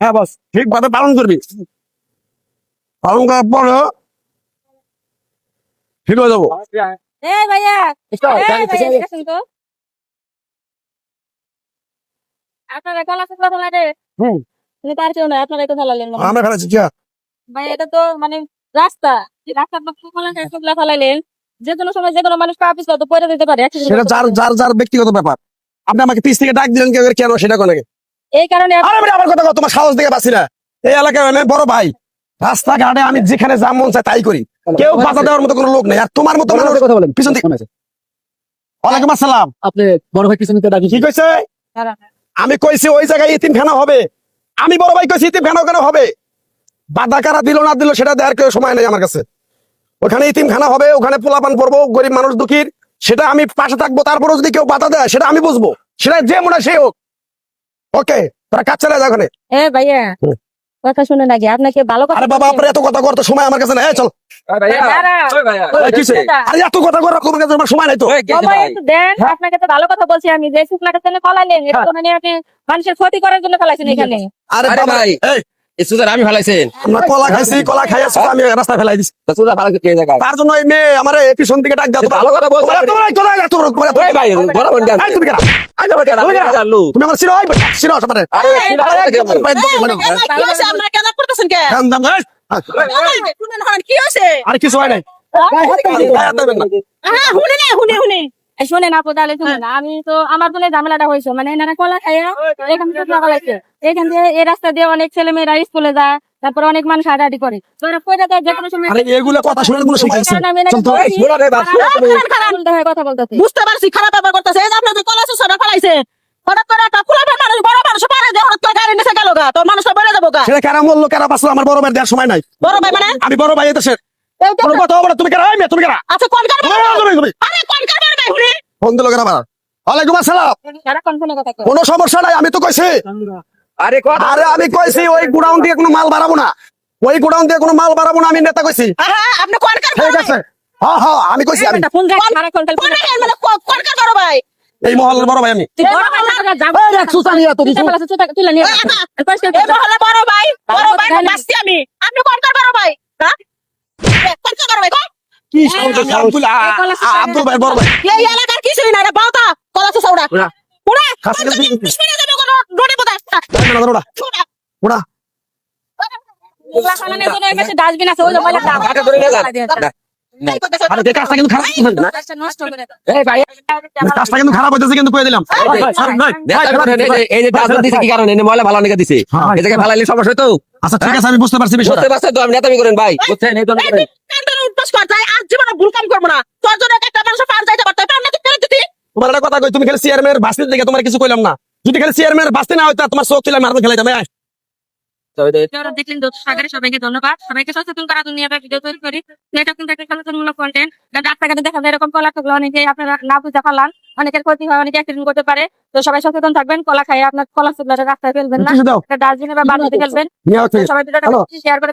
হ্যাঁ বস ঠিক ঠিকভাবে পালন করবি। পালন করার পরে ঠিক হয়ে যাব। ভাইয়া হুম। তার কেউ না আপনারা ফেলালেন আমরা ফেলেছি কি ভাই এটা তো মানে রাস্তা। যে কোনো সময় যে কোনো মানুষ কাপিস তো পড়ে দিতে পারে সেটা যার যার যার ব্যক্তিগত ব্যাপার। আপনি আমাকে পিস থেকে ডাক দিলেন কেউ কেন সেটা কোনে এই কারণে আরে আমার কথা তোমার সাহস দেখে পাচ্ছি না। এই এলাকায় আমি বড় ভাই রাস্তাঘাটে আমি যেখানে যা মন চায় তাই করি। কেউ বাধা দেওয়ার মতো কোনো লোক নেই আর তোমার মতো মানুষ কথা বলেন। পিছন থেকে ওয়ালাইকুম আসসালাম। আপনি বড় ভাই পিছনে ডাকি কি কইছে? আমি কইছি ওই জায়গায় ইতিমখানা হবে। আমি বড় ভাই কইছি ইতিমখানা ওখানে হবে। বাধা কারা দিল না দিল সেটা দেওয়ার কেউ সময় নেই আমার কাছে। ওখানে ইতিম ইতিমখানা হবে ওখানে পোলাপান পড়ব গরিব মানুষ দুঃখীর সেটা আমি পাশে থাকব তারপরেও যদি কেউ বাধা দেয় সেটা আমি বুঝব। সেটা যে মনে হয় সে হোক। ওকে তোরা কাজ চালা যা ওখানে এ ভাইয়া কথা শুনে নাকি আপনাকে ভালো কথা আরে বাবা আপনার এত কথা করতে সময় আমার কাছে নাই। চল। দাঁড়া। এই কিসে? আরে এত কথা করার কোনো কাছে আমার সময় নাই তো। দেন আপনাকে তো ভালো কথা বলছি আমি। যে শুকনাটা তো মানে মানুষের ক্ষতি করার জন্য ফেলাইছেন এখানে। আরে আরে ভাই। এই আমি ফেলাইছেন। আমরা কলা খাইছি কলা খাই আসছি আমি রাস্তায় ফেলাই দিছি। সুদা ভালো কে জায়গা তার জন্য এই মেয়ে আমার পিছন দিকে ডাক দাও ভালো কথা বলছো। তোমরা তোমরা তোমরা তোমরা তোমরা ওই ভাই বড় বোন এই তুমি কেনা আই যাবে কেন তুমি আমার আই আরে কেন করতেছেন কে? দাম হন কি কিছু হয় নাই। দেবেন না। হ্যাঁ শুনে নে শুনে আপু আমি তো আমার জন্য ঝামেলাটা হয়েছে। মানে এনারা কলা এখান থেকে টাকা লাগছে এখান দিয়ে এই রাস্তা দিয়ে অনেক ছেলে মেয়েরা স্কুলে যায় তারপর অনেক মানুষ হাঁটাহাঁটি করে। কথা হয়ে বুঝতে পারছি খারাপ ব্যাপার করতেছে। আপনাদের ফেলাইছে হঠাৎ করে একটা খোলা মানুষ বড় মানুষ পারে যে হঠাৎ করে গাড়ি নিচে গেল গা তোর মানুষটা বেড়ে যাব গা। সেটা কারা মূল্য কারা বাঁচলো আমার বড় ভাই দেওয়ার সময় নাই। বড় ভাই মানে? আমি বড় ভাই এদেশের কোনো কথা হবে না তুমি কেরা? এই তুমি কেরা? আচ্ছা কোন কার তুমি, তুমি। আরে কোন কার বড় ভাই ফোন দিল কেরা আমার ওয়ালাইকুম আসসালাম। সারাক্ষণ ফোনে কথা কোনো সমস্যা নাই আমি তো কইছি। আরে কথা আরে আমি কইছি ওই গুডাউন দিয়ে কোনো মাল বাড়াবো না। ওই গুডাউন দিয়ে কোনো মাল বাড়াবো না আমি নেতা কইছি। আপনি কোন কার ঠিক আছে। হ্যাঁ হ্যাঁ আমি কইছি আমি ফোন কোন মানে কো- কোন কার বড় ভাই? এই মহল্লার বড় ভাই আমি। তুই বড় ভাই বড় আমি। আপনি কোন কার বড় ভাই হ্যাঁ এ, কোন কার বড় ভাই কোন? কি আব্দুল আব্দুল ভাই বড় এই এলাকার কিছুই না রে বাউতা খাসি। কোন রোডে না। ডাস্টবিন আছে, ওই যে ময়লা ধরে নিয়ে যে- হ্যাঁ। সমস্যা হতো আচ্ছা ঠিক আছে আমি বুঝতে পারছি বিষয়টা। বুঝতে তো? আমি নেতামি করেন ভাই। বুঝছেন কর যাই আজ জীবনে ভুল কাম করব না। তোর জন্য একটা মানুষ পার যাইতে পারতো পার না তুই? দিতি তোমার একটা কথা কই তুমি খালি চেয়ারম্যানের দিকে তোমার কিছু কইলাম না। যদি খালি চেয়ারম্যানের বাস্তি না হইতা তোমার চোখ ছিল মারবে খেলাইতাম এই, যারা দেখলেন সাগরে সবাইকে ধন্যবাদ। সবাইকে সচেতন করার জন্য ভিডিও তৈরি করি। এটা কিন্তু একটা সচেতনমূলক কন্টেন্ট রাস্তাঘাটে দেখা যায় এরকম কলা টুকলো অনেকে আপনারা না বুঝতে পারলাম অনেকের ক্ষতি হয় অনেকে অ্যাক্সিডেন্ট করতে পারে। তো সবাই সচেতন থাকবেন কলা খাই আপনার কলা রাস্তায় ফেলবেন না। কিছু দাও। একটা ডাস্টবিনে বা বাড়িতে ফেলবেন। সবাই ভিডিওটা শেয়ার করে